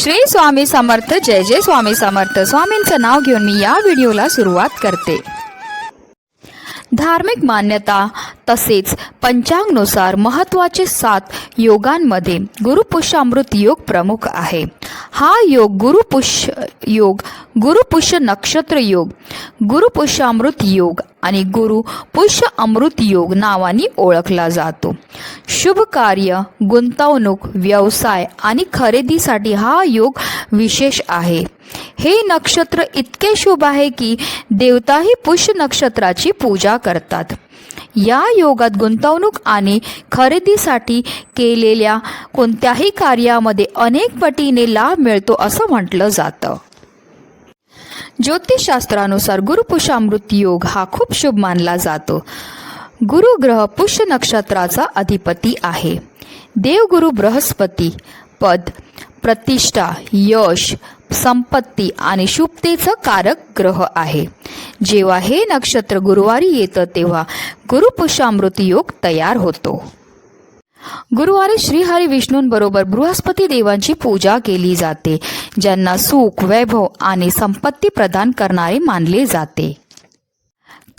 श्री स्वामी समर्थ जय जय स्वामी समर्थ. स्वामींचं नाव घेऊन मी या व्हिडिओला सुरुवात करते. धार्मिक मान्यता तसेच पंचांगनुसार महत्त्वाचे सात योगांमध्ये गुरुपुष्यामृत योग प्रमुख आहे. हा योग गुरुपुष्य योग गुरुपुष्य नक्षत्र योग गुरुपुष्यामृत योग आणि गुरु पुष्य अमृत योग नावाने ओळखला जातो. शुभ कार्य गुंतवणूक व्यवसाय आणि खरेदीसाठी हा योग विशेष आहे. हे नक्षत्र इतके शुभ आहे की देवताही पुष्य नक्षत्राची पूजा करतात. या योगात गुंतवणूक आणि खरेदीसाठी केलेल्या कोणत्याही कार्यामध्ये अनेक पटीने लाभ मिळतो असं म्हटलं जातं. ज्योतिषशास्त्रानुसार गुरुपुषामृत योग हा खूप शुभ मानला जातो. गुरुग्रह पुष्य नक्षत्राचा अधिपती आहे. देवगुरु बृहस्पती पद प्रतिष्ठा यश संपत्ती आणि शुभतेचं कारक ग्रह आहे. जेव्हा हे नक्षत्र गुरुवारी येतं तेव्हा गुरुपुषामृत योग तयार होतो. गुरुवारी श्रीहरी विष्णूंबरोबर बृहस्पती देवांची पूजा केली जाते ज्यांना सुख वैभव आणि संपत्ती प्रदान करणारे मानले जाते.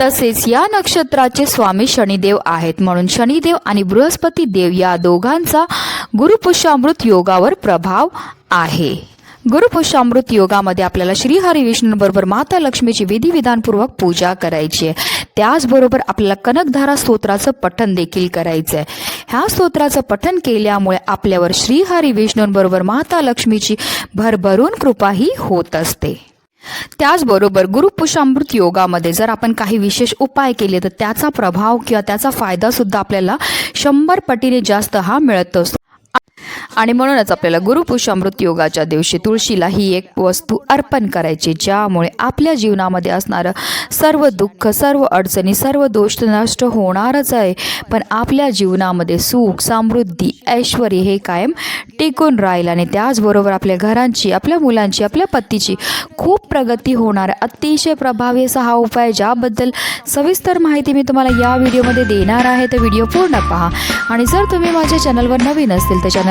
तसेच या नक्षत्राचे स्वामी शनिदेव आहेत म्हणून शनिदेव आणि बृहस्पती देव या दोघांचा गुरुपुष्यामृत योगावर प्रभाव आहे. गुरुपुष्यामृत योगामध्ये आपल्याला श्रीहरी विष्णूंबरोबर माता लक्ष्मीची विधिविधानपूर्वक पूजा करायची आहे. त्याचबरोबर आपल्याला कनकधारा स्तोत्राचं पठण देखील करायचं आहे ह्या स्तोत्राचं पठन केल्यामुळे आपल्यावर श्रीहरी विष्णूंबरोबर माता लक्ष्मीची भरभरून कृपाही होत असते. त्याचबरोबर गुरुपुषामृत योगामध्ये जर आपण काही विशेष उपाय केले तर त्याचा प्रभाव किंवा त्याचा फायदा सुद्धा आपल्याला शंभर पटीने जास्त हा मिळत असतो. आणि म्हणूनच आपल्याला गुरुपुषामृत योगाच्या दिवशी तुळशीला ही एक वस्तू अर्पण करायची ज्यामुळे आपल्या जीवनामध्ये असणारं सर्व दुःख सर्व अडचणी सर्व दोष नष्ट होणारच आहे. पण आपल्या जीवनामध्ये सुख समृद्धी ऐश्वर हे कायम टिकून राहील आणि त्याचबरोबर आपल्या घरांची आपल्या मुलांची आपल्या पतीची खूप प्रगती होणार. अतिशय प्रभावी असा हा उपाय ज्याबद्दल सविस्तर माहिती मी तुम्हाला या व्हिडिओमध्ये देणार आहे. तर व्हिडिओ पूर्ण पहा. आणि जर तुम्ही माझ्या चॅनलवर नवीन असतील तर चॅनल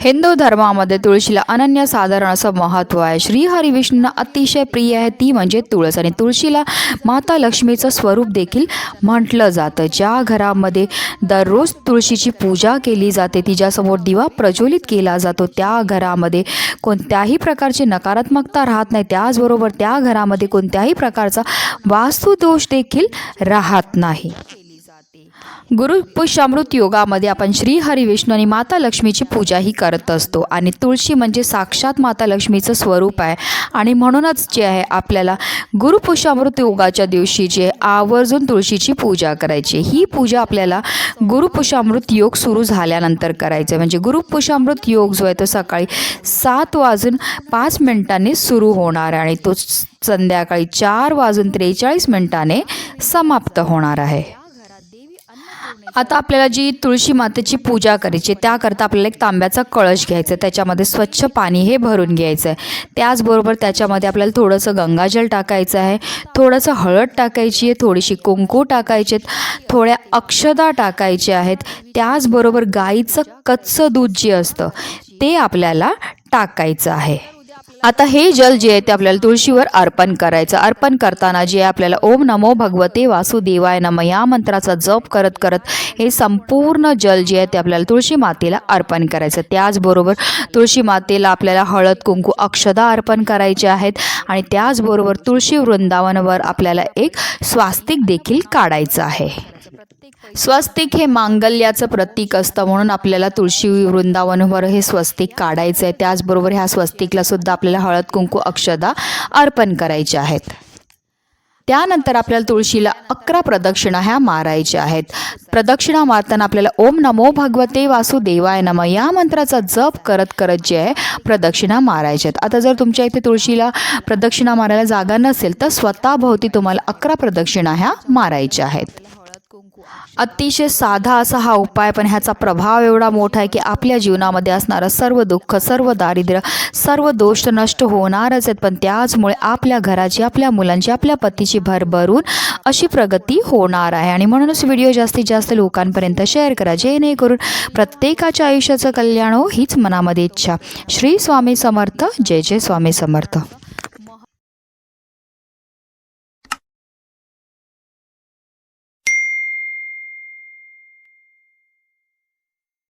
हिंदू धर्मामध्ये तुळशीला अनन्यसाधारण असं महत्त्व आहे. श्री हरिविष्णूंना अतिशय प्रिय आहे. ती म्हणजे तुळस आणि तुळशीला माता लक्ष्मीचं स्वरूप देखील म्हटलं जातं. ज्या घरामध्ये दररोज तुळशीची पूजा केली जाते तिच्यासमोर दिवा प्रज्वलित केला जातो. त्या घरामध्ये कोणत्याही प्रकारची नकारात्मकता राहत नाही. त्याचबरोबर त्या घरामध्ये कोणत्याही प्रकारचा वास्तुदोष देखील राहत नाही. गुरुपुष्यामृत योगामध्ये आपण श्री हरी विष्णू आणि माता लक्ष्मीची पूजाही करत असतो. आणि तुळशी म्हणजे साक्षात माता लक्ष्मीचं स्वरूप आहे. आणि म्हणूनच जे आहे आपल्याला गुरुपुष्यामृत योगाच्या दिवशी जे आवर्जून तुळशीची पूजा करायची. ही पूजा आपल्याला गुरुपुष्यामृत योग सुरू झाल्यानंतर करायचं. आहे म्हणजे गुरुपुष्यामृत योग जो आहे तो सकाळी सात वाजून पाच मिनिटांनी सुरू होणार आहे. आणि तो संध्याकाळी चार वाजून त्रेचाळीस मिनिटाने समाप्त होणार आहे. आता आपल्याला जी तुळशी मातेची पूजा करायची आहे, त्याकरता आपल्याला एक तांब्याचा कळश घ्यायचा आहे त्याच्यामध्ये स्वच्छ पाणी हे भरून घ्यायचं आहे. त्याचबरोबर त्याच्यामध्ये आपल्याला थोडंसं गंगाजल टाकायचं आहे थोडंसं हळद टाकायची आहे थोडीशी कुंकू टाकायची आहेत थोड्या अक्षदा टाकायच्या आहेत त्याचबरोबर गाईचं कच्चं दूध जे असतं ते आपल्याला टाकायचं आहे. आता हे जल जे आहे ते आपल्याला तुळशीवर अर्पण करायचं. अर्पण करताना जे आपल्याला ओम नमो भगवते वासुदेवाय नम या मंत्राचा जप करत करत हे संपूर्ण जल जे आहे ते आपल्याला तुळशी मातेला अर्पण करायचं. त्याचबरोबर तुळशी मातेला आपल्याला हळद कुंकू अक्षदा अर्पण करायचे आहेत आणि त्याचबरोबर तुळशी वृंदावनावर आपल्याला एक स्वास्तिक देखील काढायचं आहे. स्वस्तिक हे मांगल्याचं प्रतीक असतं म्हणून आपल्याला तुळशी वृंदावनवर हे स्वस्तिक काढायचं आहे. त्याचबरोबर ह्या स्वस्तिकला सुद्धा आपल्याला हळद कुंकू अक्षदा अर्पण करायच्या आहेत. त्यानंतर आपल्याला तुळशीला अकरा प्रदक्षिणा ह्या मारायच्या आहेत. प्रदक्षिणा मारताना आपल्याला ओम नमो भगवते वासुदेवाय नम या मंत्राचा जप करत करत जे आहे प्रदक्षिणा मारायच्या आहेत. आता जर तुमच्या इथे तुळशीला प्रदक्षिणा मारायला जागा नसेल तर स्वतःभोवती तुम्हाला अकरा प्रदक्षिणा ह्या मारायच्या आहेत. अतिशय साधा असा हा उपाय पण ह्याचा प्रभाव एवढा मोठा आहे की आपल्या जीवनामध्ये असणारं सर्व दुःख सर्व दारिद्र्य सर्व दोष नष्ट होणारच आहेत. पण त्याचमुळे आपल्या घराची आपल्या मुलांची आपल्या पतीची भरभरून अशी प्रगती होणार आहे. आणि म्हणूनच व्हिडिओ जास्तीत जास्त लोकांपर्यंत शेअर करा जेणेकरून प्रत्येकाच्या आयुष्याचं कल्याण हो हीच मनामध्ये इच्छा. श्री स्वामी समर्थ. जय जय स्वामी समर्थ.